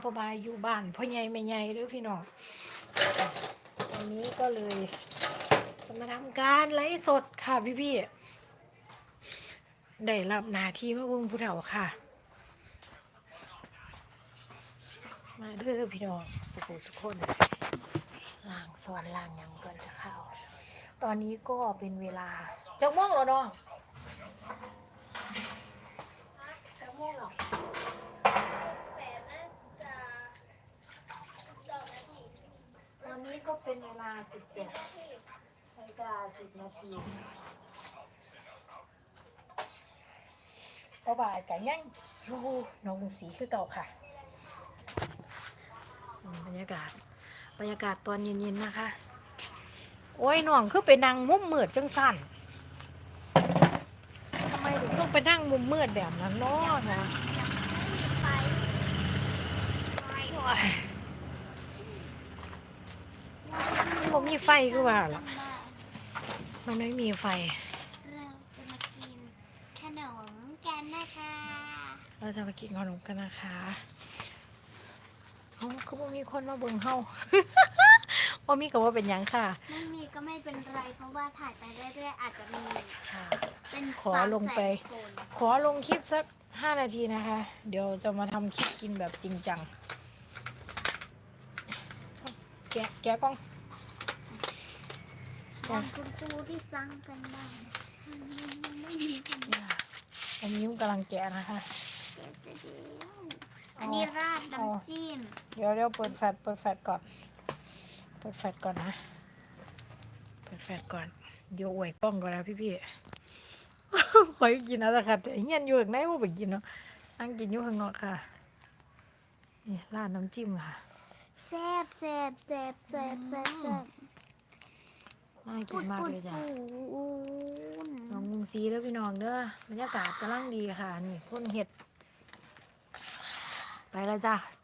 เพอบายอยู่บ้านพ่อใหญ่แม่ใหญ่เด้วยพี่น้องวันนี้ก็เลยจะมาทำการไลฟ์สดค่ะพี่พี่ได้รับหน้าที่มาเบิ่งผู้เฒ่าค่ะ มาเด้อพี่น้องสุขุสุขคนล่างสวนล่างยังเก่อนจะเข้า ตอนนี้ก็เป็นเวลาจักโมงแล้วน้องจักโมงแล้ว แปดน่าจะสองนาที ตอนนี้ ก็เป็นเวลาสิบเจ็ดนาฬิกาสิบนาทีพอบ่ายกันยังอยู่หน้องกรุงศรีคือเก่าค่ะอืมบรรยากาศ บรรยากาศตอนเย็นๆนะคะ โอ้ยน้องคือไปนั่งมุมมืดจังสั่นทำไมถึงต้องไปนั่งมุมมืดแบบนั้นเนาะนะ ไป โอ้ย มันบ่มีไฟคือว่าล่ะ มันไม่มีไฟ เราจะมากินขนมกันนะคะเราจะมากินขนมกันนะคะเขาคือบ่มีคนมาเบิ่งเฮาว่ามีกับว่าเป็นหยังค่ะ ไม่มีก็ไม่เป็นไรเพราะว่าถ่ายไปเรื่อยๆอาจจะมีค่ะ เป็นขอลงไป สามแสนคนขอลงคลิปสักห้านาทีนะคะ เดี๋ยวจะมาทำคลิปกินแบบจริงจัง แกะแกะกล้อง ลองคุณครูที่จังกันบ้างไม่มีคนเนี่ยผมยิ้มกำลังแกะนะคะเก็บไปเดียวอันนี้ราดน้ำจิ้ม เดี๋ยวเดี๋ยวเปิดแฟลชเปิดแฟลชก่อน เปิดแฟลชก่อนนะ เปิดแฟลชก่อน เดี๋ยวอวยกล้องก่อนนะพี่พี่ๆขอกินเอาละค่ะแต่เฮียนอยู่ข้างในว่าไปกินเนาะนั่งกินอยู่ข้างนอกค่ะ นี่ราดน้ำจิ้มค่ะแซ่บแซ่บแซ่บแซ่บแซ่บแซ่บ น่ากินมากเลยจ้ะอุ่นน้องมุงซีแล้วพี่น้องเด้อบรรยากาศกำลังดีค่ะ นี่พ่นเห็ด ไปแล้วจ้ะ